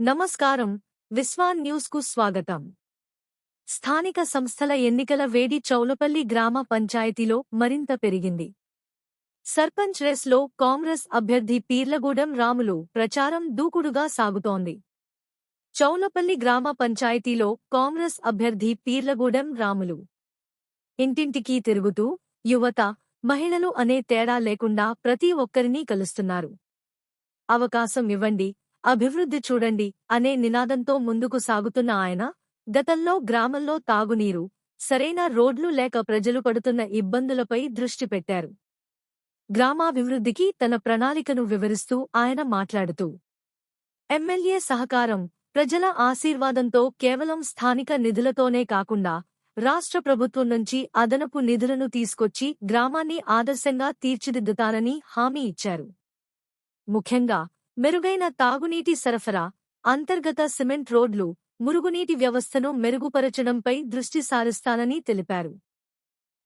నమస్కారం. విశ్వాన్ న్యూస్కు స్వాగతం. స్థానిక సంస్థల ఎన్నికల వేడి చౌలపల్లి గ్రామ పంచాయతీలో మరింత పెరిగింది. సర్పంచ్ రేస్లో కాంగ్రెస్ అభ్యర్థి పీర్లగూడెం రాములు ప్రచారం దూకుడుగా సాగుతోంది. చౌలపల్లి గ్రామ పంచాయతీలో కాంగ్రెస్ అభ్యర్థి పీర్లగూడెం రాములు. ఇంటింటికీ తిరుగుతూ యువత మహిళలు అనే తేడా లేకుండా ప్రతి ఒక్కరినీ కలుస్తున్నారు. అవకాశం ఇవ్వండి అభివృద్ధి చూడండి అనే నినాదంతో ముందుకు సాగుతున్న ఆయన గతంలో గ్రామంలో తాగునీరు సరైన రోడ్లు లేక ప్రజలు పడుతున్న ఇబ్బందులపై దృష్టి పెట్టారు. గ్రామాభివృద్ధికి తన ప్రణాళికను వివరిస్తూ ఆయన మాట్లాడుతూ ఎమ్మెల్యే సహకారం ప్రజల ఆశీర్వాదంతో కేవలం స్థానిక నిధులతోనే కాకుండా రాష్ట్ర ప్రభుత్వం నుంచి అదనపు నిధులను తీసుకొచ్చి గ్రామాన్ని ఆదర్శంగా తీర్చిదిద్దుతానని హామీ ఇచ్చారు. ముఖ్యంగా మెరుగైన తాగునీటి సరఫరా అంతర్గత సిమెంట్ రోడ్లు మురుగునీటి వ్యవస్థను మెరుగుపరచడంపై దృష్టి సారిస్తానని తెలిపారు.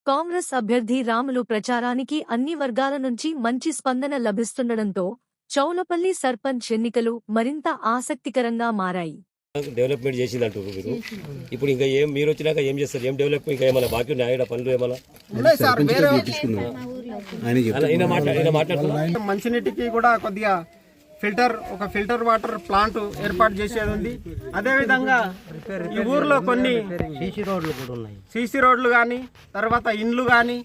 కాంగ్రెస్ అభ్యర్థి రాములు ప్రచారానికి అన్ని వర్గాల నుంచి మంచి స్పందన లభిస్తుండటంతో చౌలపల్లి సర్పంచ్ ఎన్నికలు మరింత ఆసక్తికరంగా మారాయి. డెవలప్మెంట్ చేసింది అంటారు మీరు? ఇప్పుడు ఇంకా ఏం మీరు వచ్చినాక ఏం చేస్తారు? ఏం డెవలప్మెంట్ ఇంకా ఏమైనా బాకీ ఉన్నాయా? ఈడ పనులు ఏమైనా? మంచినీటికి కూడా కొద్దిగా ఫిల్టర్ ఒక ఫిల్టర్ వాటర్ ప్లాంట్ ఏర్పాటు చేసేది ఉంది. అదే విధంగా ఈ ఊర్లో కొన్ని సీసీ రోడ్లు కూడా ఉన్నాయి. సీసీ రోడ్లు కానీ తర్వాత ఇండ్లు కానీ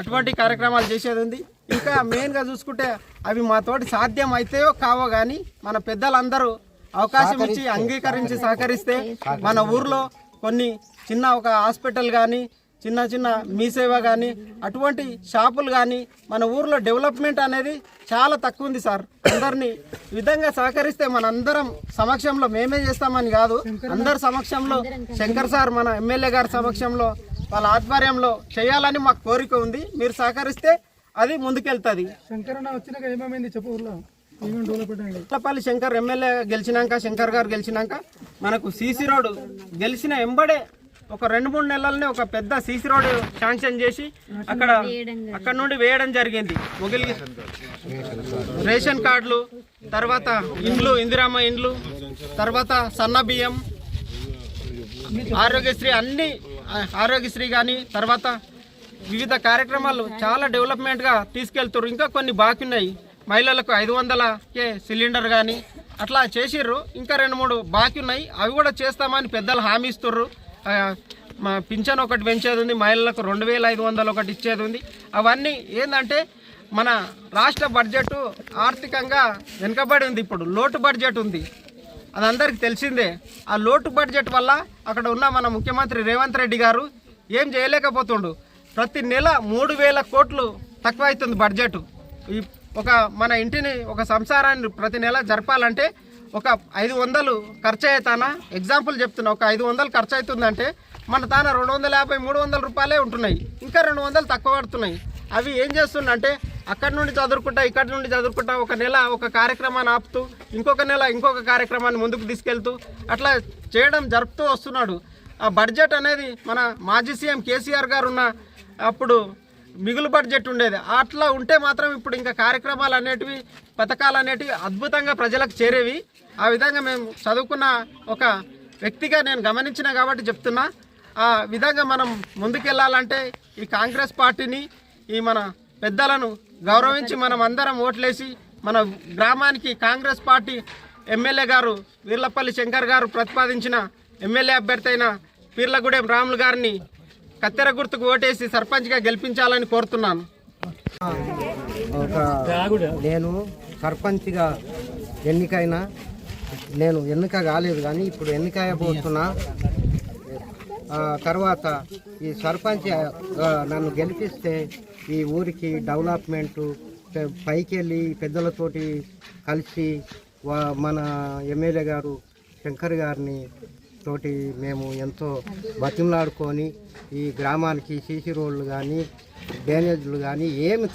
అటువంటి కార్యక్రమాలు చేసేది ఉంది. ఇంకా మెయిన్గా చూసుకుంటే అవి మాతోటి సాధ్యం అయితాయో కావో కానీ మన పెద్దలందరూ అవకాశం ఇచ్చి అంగీకరించి సహకరిస్తే మన ఊర్లో కొన్ని చిన్న ఒక హాస్పిటల్ కానీ చిన్న చిన్న మీ సేవ కానీ అటువంటి షాపులు కానీ మన ఊర్లో డెవలప్మెంట్ అనేది చాలా తక్కువ ఉంది సార్. అందరినీ విధంగా సహకరిస్తే మనందరం సమక్షంలో మేమే చేస్తామని కాదు అందరి సమక్షంలో శంకర్ సార్ మన ఎమ్మెల్యే గారి సమక్షంలో వాళ్ళ ఆధ్వర్యంలో చేయాలని మాకు కోరిక ఉంది. మీరు సహకరిస్తే అది ముందుకెళ్తుంది. శంకరన్న వచ్చినాక ఏమేమైంది చెప్పు ఊర్లో? ఏమేమి డెవలప్మెంట్ అయింది? కొత్తపల్లి శంకర్ ఎమ్మెల్యే గెలిచినాక శంకర్ గారు గెలిచినాక మనకు సీసీ రోడ్ గెలిచిన ఎంబడే ఒక రెండు మూడు నెలలనే ఒక పెద్ద సీసీ రోడ్ శాంక్షన్ చేసి అక్కడ అక్కడ నుండి వేయడం జరిగింది. మొగిలి రేషన్ కార్డులు తర్వాత ఇండ్లు ఇందిరామ ఇండ్లు తర్వాత సన్న బియ్యం ఆరోగ్యశ్రీ అన్ని ఆరోగ్యశ్రీ కానీ తర్వాత వివిధ కార్యక్రమాలు చాలా డెవలప్మెంట్గా తీసుకెళ్తారు ఇంకా కొన్ని బాకీ ఉన్నాయి. మహిళలకు ఐదు వందలకే సిలిండర్ కానీ అట్లా చేసిర్రు. ఇంకా రెండు మూడు బాకీ ఉన్నాయి. అవి కూడా చేస్తామని పెద్దలు హామీ ఇస్తుర్రు. మా పింఛన్ ఒకటి పెంచేది ఉంది మహిళలకు రెండు వేల ఐదు వందలు ఒకటి ఇచ్చేది ఉంది. అవన్నీ ఏంటంటే మన రాష్ట్ర బడ్జెట్ ఆర్థికంగా వెనుకబడి ఉంది ఇప్పుడు లోటు బడ్జెట్ ఉంది. అది అందరికి తెలిసిందే. ఆ లోటు బడ్జెట్ వల్ల అక్కడ ఉన్న మన ముఖ్యమంత్రి రేవంత్ రెడ్డి గారు ఏం చేయలేకపోతుండు. ప్రతి నెల మూడు వేల కోట్లు తక్కువ అవుతుంది బడ్జెట్. ఈ ఒక మన ఇంటిని ఒక సంసారాన్ని ప్రతి నెల జరపాలంటే ఒక ఐదు వందలు ఖర్చు అవుతానా ఎగ్జాంపుల్ చెప్తున్నా. ఒక ఐదు వందలు ఖర్చు అవుతుందంటే మన తాన రెండు వందల యాభై మూడు వందల రూపాయలే ఉంటున్నాయి. ఇంకా రెండు వందలు తక్కువ పడుతున్నాయి. అవి ఏం చేస్తుందంటే అక్కడి నుండి చదువుకుంటా ఇక్కడి నుండి చదువుకుంటా ఒక నెల ఒక కార్యక్రమాన్ని ఆపుతూ ఇంకొక నెల ఇంకొక కార్యక్రమాన్ని ముందుకు తీసుకెళ్తూ అట్లా చేయడం జరుపుతూ వస్తున్నాడు. ఆ బడ్జెట్ అనేది మన మాజీ సీఎం కేసీఆర్ గారు ఉన్న అప్పుడు మిగులు బడ్జెట్ ఉండేది. అట్లా ఉంటే మాత్రం ఇప్పుడు ఇంకా కార్యక్రమాలు అనేటివి పథకాలు అనేటివి అద్భుతంగా ప్రజలకు చేరేవి. ఆ విధంగా మేము చదువుకున్న ఒక వ్యక్తిగా నేను గమనించిన కాబట్టి చెప్తున్నా. ఆ విధంగా మనం ముందుకెళ్ళాలంటే ఈ కాంగ్రెస్ పార్టీని ఈ మన పెద్దలను గౌరవించి మనం అందరం ఓట్లేసి మన గ్రామానికి కాంగ్రెస్ పార్టీ ఎమ్మెల్యే గారు వీర్లపల్లి శంకర్ గారు ప్రతిపాదించిన ఎమ్మెల్యే అభ్యర్థి అయిన పీర్లగూడెం రాములు గారిని కత్తెర గుర్తుకు ఓటేసి సర్పంచ్గా గెలిపించాలని కోరుతున్నాను. ఒక నేను సర్పంచ్గా ఎన్నికైనా నేను ఎన్నిక కాలేదు కానీ ఇప్పుడు ఎన్నిక పోతున్నా తర్వాత ఈ సర్పంచ్ నన్ను గెలిపిస్తే ఈ ఊరికి డెవలప్మెంటు పైకి వెళ్ళి పెద్దలతోటి కలిసి మన ఎమ్మెల్యే గారు శంకర్ గారిని తోటి మేము ఎంతో బతిమలాడుకొని ఈ గ్రామానికి సీసీ రోడ్లు కానీ డ్రైనేజీలు కానీ ఏమి